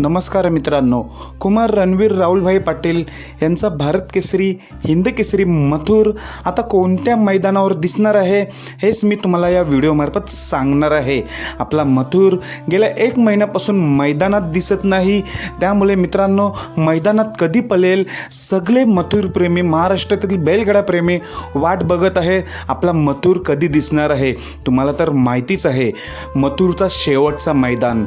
नमस्कार मित्रांनो कुमार रणवीर राहुलभाई पाटील यांचा भारत केसरी हिंद केसरी मथुर आता कोणत्या मैदानावर दिसणार आहे हेच मी तुम्हाला या व्हिडिओमार्फत सांगणार आहे. आपला मथुर गेल्या एक महिन्यापासून मैदानात दिसत नाही त्यामुळे मित्रांनो मैदानात कधी पलेल सगळे मथुरप्रेमी महाराष्ट्रातील बैलगाडाप्रेमी वाट बघत आहे आपला मथुर कधी दिसणार आहे तुम्हाला तर माहितीच आहे मथुरचा शेवटचा मैदान.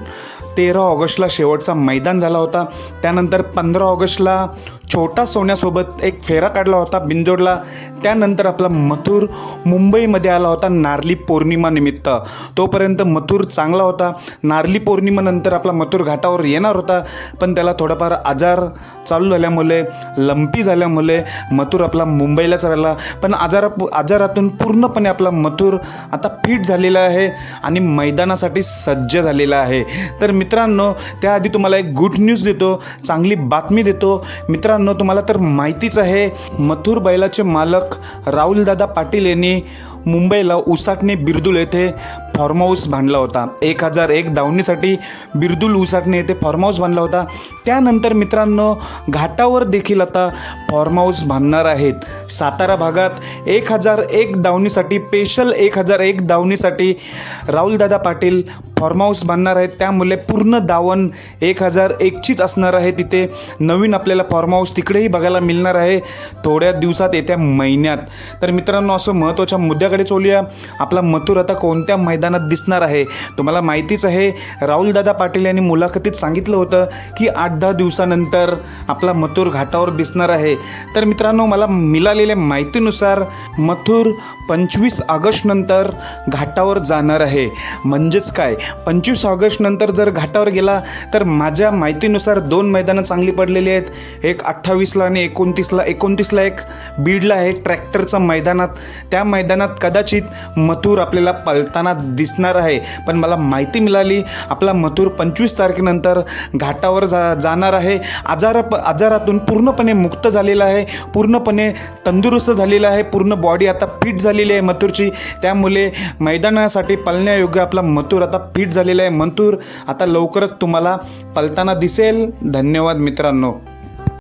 तेरा ऑगस्टला शेवटचा मैदान झाला होता. त्यानंतर पंधरा ऑगस्टला छोटा सोन्यासोबत एक फेरा काढला होता बिंजोडला त्यानंतर आपला मथुर मुंबईमध्ये आला होता नारली पौर्णिमानिमित्त तोपर्यंत मथुर चांगला होता. नारली पौर्णिमानंतर आपला मथुर घाटावर येणार होता. पण त्याला थोडाफार आजार चालू झाल्यामुळे लंपी झाल्यामुळे मथुर आपला मुंबईलाच राहिला. पण आजारा आजारातून पूर्णपणे आपला मथुर आता फिट झालेला आहे आणि मैदानासाठी सज्ज झालेला आहे. तर मित्रांनो त्याआधी तुम्हाला एक गुड न्यूज देतो चांगली बातमी देतो. मित्रांनो तुम्हाला तर माहितीच आहे मथुर बैलाचे मालक राहुलदादा पाटील यांनी मुंबईला उसाटणे बिरदुल येथे फॉर्म हाऊस बांधला होता. एक हजार एक दावणीसाठी बिरदुल उसाटणे येथे फॉर्म हाऊस बांधला होता. त्यानंतर मित्रांनो घाटावर देखील आता फॉर्म हाऊस बांधणार आहेत. सातारा भागात एक हजार एक दावणीसाठी स्पेशल एक हजार एक दावणीसाठी राहुलदादा पाटील फॉर्म हाऊस बांधणार आहेत. त्यामुळे पूर्ण दावण एक हजार एकचीच असणार आहे तिथे. नवीन आपल्याला फॉर्म हाऊस तिकडेही बघायला मिळणार आहे थोड्या दिवसात येत्या महिन्यात. तर मित्रांनो असं महत्त्वाच्या मुद्द्याकडे चोलूया आपला मथुर आता कोणत्या मैदान मैदानात दिसणार आहे. तुम्हाला माहितीच आहे राहुलदादा पाटील यांनी मुलाखतीत सांगितलं होतं की आठ दहा दिवसानंतर आपला मथुर घाटावर दिसणार आहे. तर मित्रांनो मला मिळालेल्या माहितीनुसार मथुर पंचवीस ऑगस्टनंतर घाटावर जाणार आहे. म्हणजेच काय? पंचवीस ऑगस्टनंतर जर घाटावर गेला तर माझ्या माहितीनुसार दोन मैदानं चांगली पडलेली आहेत. एक अठ्ठावीसला आणि एकोणतीसला. एकोणतीसला एक बीडला आहे ट्रॅक्टरचं मैदानात. त्या मैदानात कदाचित मथुर आपल्याला पळताना दिसणार आहे. पण मला माहिती मिळाली आपला मथुर पंचवीस तारखेनंतर घाटावर जा जाणार आहे. आजार आजारातून पूर्णपणे मुक्त झालेला आहे. पूर्णपणे तंदुरुस्त झालेला आहे. पूर्ण बॉडी आता फिट झालेली आहे मथुरची. त्यामुळे मैदानासाठी पळण्यायोग्य आपला मथुर आता फिट झालेला आहे. मथुर आता लवकरच तुम्हाला पलताना दिसेल. धन्यवाद मित्रांनो.